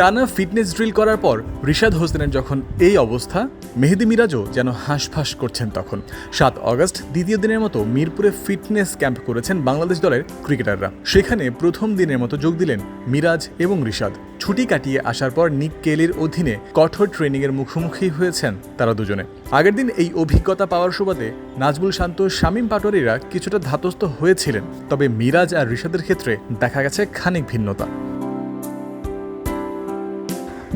টানা fitness drill করার পর রিশাদ হোসেনের যখন এই অবস্থা, মেহেদি মিরাজও যেন হাঁসফাঁস করছেন তখন। সাত অগস্ট, দ্বিতীয় দিনের মতো মিরপুরে ফিটনেস ক্যাম্প করেছেন বাংলাদেশ দলের ক্রিকেটাররা। সেখানে প্রথম দিনের মতো যোগ দিলেন মিরাজ এবং রিশাদ। ছুটি কাটিয়ে আসার পর নিক কেলির অধীনে কঠোর ট্রেনিংয়ের মুখোমুখি হয়েছেন তারা দুজনে। আগের দিন এই অভিজ্ঞতা পাওয়ার সুবাদে নাজবুল শান্ত, শামীম পাটোয়ারিরা কিছুটা ধাতস্থ হয়েছিলেন। তবে মিরাজ আর রিশাদের ক্ষেত্রে দেখা গেছে খানিক ভিন্নতা।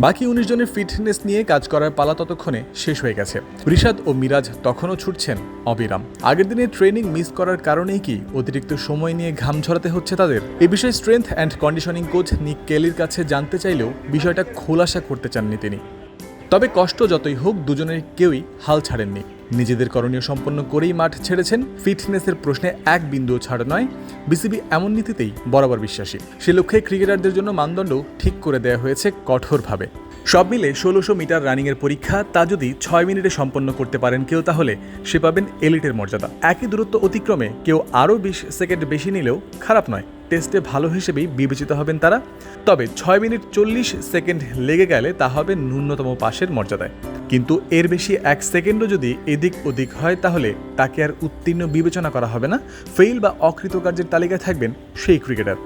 বাকি উনিশ জনের ফিটনেস নিয়ে কাজ করার পালা ততক্ষণে শেষ হয়ে গেছে। রিশাদ ও মিরাজ তখনও ছুটছেন অবিরাম। আগের দিনে ট্রেনিং মিস করার কারণেই কি অতিরিক্ত সময় নিয়ে ঘাম ঝরাতে হচ্ছে তাদের? এ বিষয়ে স্ট্রেংথ অ্যান্ড কন্ডিশনিং কোচ নিক কেলির কাছে জানতে চাইলেও বিষয়টা খোলাসা করতে চাননি তিনি। তবে কষ্ট যতই হোক, দুজনের কেউই হাল ছাড়েননি। নিজেদের করণীয় সম্পন্ন করেই মাঠ ছেড়েছেন। ফিটনেসের প্রশ্নে এক বিন্দুও ছাড় নয়। বিসিবি এমন নীতিতেই বরাবর বিশ্বাসী। সে লক্ষ্যে ক্রিকেটারদের জন্য মানদণ্ড ঠিক করে দেওয়া হয়েছে কঠোরভাবে। সব মিলে ষোলোশো মিটার রানিংয়ের পরীক্ষা তা যদি ছয় মিনিটে সম্পন্ন করতে পারেন কেউ তাহলে সে পাবেন এলিটের মর্যাদা। একই দূরত্ব অতিক্রমে কেউ আরও বিশ সেকেন্ড বেশি নিলেও খারাপ নয়। টেস্টে ভালো হিসেবেই বিবেচিত হবেন তারা। তবে ছয় মিনিট চল্লিশ সেকেন্ড লেগে গেলে তা হবে ন্যূনতম পাশের মর্যাদায়। কিন্তু এর বেশি এক সেকেন্ডও যদি এদিক ওদিক হয় তাহলে তাকে আর উত্তীর্ণ বিবেচনা করা হবে না। ফেইল বা অকৃতকার্যের তালিকায় থাকবেন সেই ক্রিকেটার।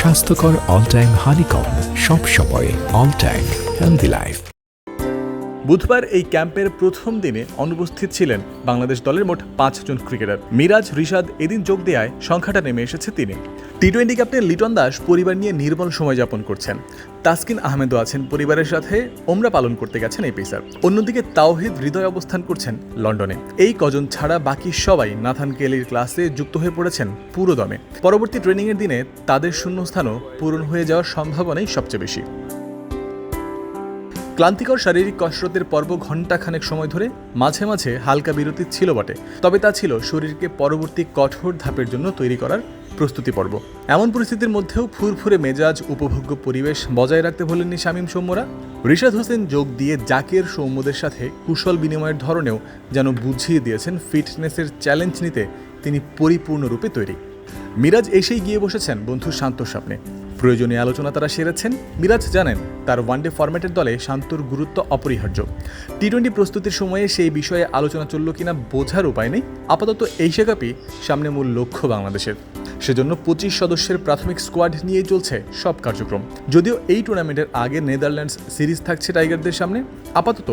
স্বাস্থ্যকর অল টাইম হানিকম সব সময় অল টাইম হেলদি লাইফ বুধবার এই ক্যাম্পের প্রথম দিনে অনুপস্থিত ছিলেন বাংলাদেশ দলের মোট পাঁচজন ক্রিকেটার। মিরাজ, রিশাদ এদিন যোগ দেওয়ায় সংখ্যাটা নেমে এসেছে তিনি। T twenty captain Liton Das পরিবার নিয়ে নির্মল সময় যাপন করছেন। তাসকিন আহমেদও আছেন পরিবারের সাথে, ওমরা পালন করতে গেছেন এই পেসার। অন্যদিকে তাওহিদ হৃদয় অবস্থান করছেন লন্ডনে। এই কজন ছাড়া বাকি সবাই নাথান কেলির ক্লাসে যুক্ত হয়ে পড়েছেন পুরো দমে পরবর্তী ট্রেনিংয়ের দিনে তাদের শূন্যস্থানও পূরণ হয়ে যাওয়ার সম্ভাবনাই সবচেয়ে বেশি। ক্লান্তিকর শারীরিক কসরতের পর্ব ঘণ্টাখানেক সময় ধরে মাঝে মাঝে হালকা বিরতি ছিল বটে। তবে তা ছিল শরীরকে পরবর্তী কঠোর ধাপের জন্য তৈরি করার প্রস্তুতি পর্ব। এমন পরিস্থিতির মধ্যেও ফুরফুরে মেজাজ, উপভোগ্য পরিবেশ বজায় রাখতে ভোলেননি শামীম সৌম্যরা। রিশাদ হোসেন যোগ দিয়ে জাকের সৌম্যদের সাথে কুশল বিনিময়ের ধরনেও যেন বুঝিয়ে দিয়েছেন ফিটনেসের চ্যালেঞ্জ নিতে তিনি পরিপূর্ণরূপে তৈরি। মিরাজ এসেই গিয়ে বসেছেন বন্ধু শান্তর সামনে প্রয়োজনীয় আলোচনা তারা সেরেছেন। মিরাজ জানেন, তার ওয়ানডে ফরম্যাটের দলে শান্তর গুরুত্ব অপরিহার্য। টি টোয়েন্টি প্রস্তুতির সময়ে সেই বিষয়ে আলোচনা চলল কিনা বোঝার উপায় নেই। আপাতত এশিয়া কাপই সামনে মূল লক্ষ্য বাংলাদেশের। সেজন্য পঁচিশ সদস্যের প্রাথমিক স্কোয়াড নিয়েই চলছে সব কার্যক্রম। যদিও এই টুর্নামেন্টের আগে নেদারল্যান্ডস সিরিজ থাকছে টাইগারদের সামনে, আপাতত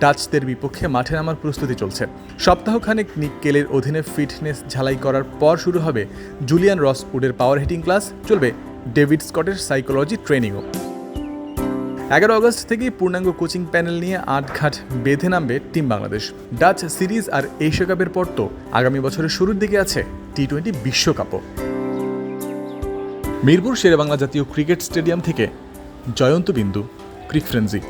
ডাচদের বিপক্ষে মাঠে নামার প্রস্তুতি চলছে। সপ্তাহখানেক নিক কেলের অধীনে ফিটনেস ঝালাই করার পর শুরু হবে জুলিয়ান রস উডের পাওয়ার হিটিং ক্লাস। চলবে ডেভিড স্কটের সাইকোলজি ট্রেনিংও। এগারো আগস্ট থেকেই পূর্ণাঙ্গ কোচিং প্যানেল নিয়ে আটঘাট বেঁধে নামবে টিম বাংলাদেশ। ডাচ সিরিজ আর এশিয়া কাপের পর তো আগামী বছরের শুরুর দিকে আছে টি টোয়েন্টি বিশ্বকাপও। মিরপুর শেরেবাংলা জাতীয় ক্রিকেট স্টেডিয়াম থেকে জয়ন্ত বিন্দু, ক্রিক ফ্রেন্সি